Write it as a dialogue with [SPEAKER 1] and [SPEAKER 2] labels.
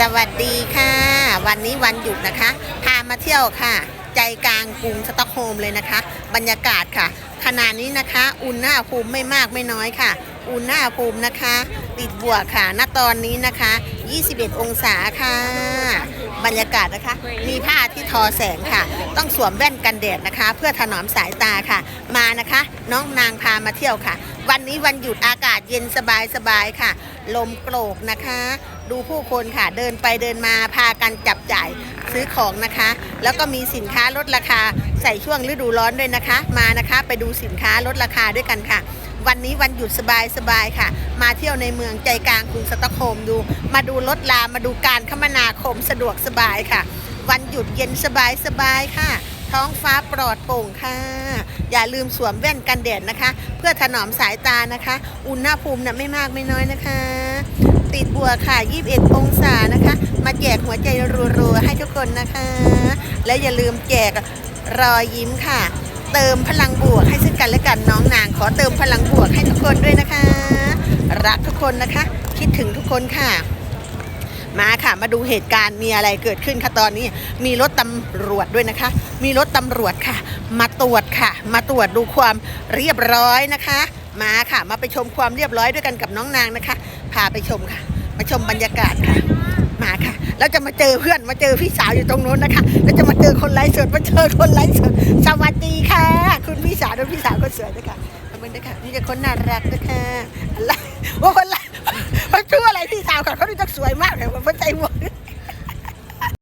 [SPEAKER 1] สวัสดีค่ะ วันนี้วันหยุดนะคะ พามาเที่ยวค่ะ ใจกลางกรุงสต็อกโฮมเลยนะคะ บรรยากาศค่ะขณะนี้นะคะ อุณหภูมิไม่มากไม่น้อยค่ะ อุณหภูมินะคะ ติดบวกค่ะณตอนนี้นะคะ 21 องศาค่ะ บรรยากาศนะคะ มีผ้าที่ทอแสงค่ะ ต้องสวมแว่นกันแดดนะคะ เพื่อถนอมสายตาค่ะ มานะคะ น้องนางพามาเที่ยวค่ะ วันนี้วันหยุดอากาศเย็นสบายสบายค่ะ ลมโกรกนะคะ ดูผู้คนค่ะเดินไปเดินมาพากันจับจ่ายซื้อของนะคะ แล้วก็มีสินค้าลดราคาใส่ช่วงฤดูร้อนด้วยนะคะ มานะคะไปดูสินค้าลดราคาด้วยกันค่ะ วันนี้วันหยุดสบายสบายค่ะ มาเที่ยวในเมืองใจกลางกรุงสตอกโฮล์มดูมาดูรถลามาดูการคมนาคมสะดวกสบายค่ะ วันหยุดเย็นสบายสบายค่ะ ท้องฟ้าปลอดโปร่งค่ะ อย่าลืมสวมแว่นกันแดดนะคะ เพื่อถนอมสายตานะคะ อุณหภูมิน่ะไม่มากไม่น้อยนะคะ ติดบัวค่ะ 21 องศานะคะ มาแจกหัวใจรัวๆให้ทุกคนนะคะ และอย่าลืมแจกรอยยิ้มค่ะ เติมพลังบวกให้ซึ่งกันและกันน้องนางขอเติมพลังบวกให้ทุกคนด้วยนะคะ รักทุกคนนะคะ คิดถึงทุกคนค่ะ มาค่ะ มาดูเหตุการณ์มีอะไรเกิดขึ้นค่ะตอนนี้ มีรถตำรวจด้วยนะคะ มีรถตำรวจค่ะ มาตรวจค่ะ มาตรวจดูความเรียบร้อยนะคะ มาค่ะ มาไปชมความเรียบร้อยด้วยกันกับน้องนางนะคะ พาไปชมค่ะ มาชมบรรยากาศค่ะ มาค่ะ แล้วจะมาเจอเพื่อน มาเจอพี่สาวอยู่ตรงโน้นนะคะ แล้วจะมาเจอคนไลฟ์สดมาเจอคนไลฟ์สดสวัสดีค่ะ คุณพี่สาวด้วยพี่สาวคนสวยนะคะขอบคุณนะคะนี่จะคนน่ารักนะคะอะไรว่าคนไลฟ์เขา ชื่ออะไรพี่สาวก่อนเขาดูจะสวยมากเลยว่าใจหมด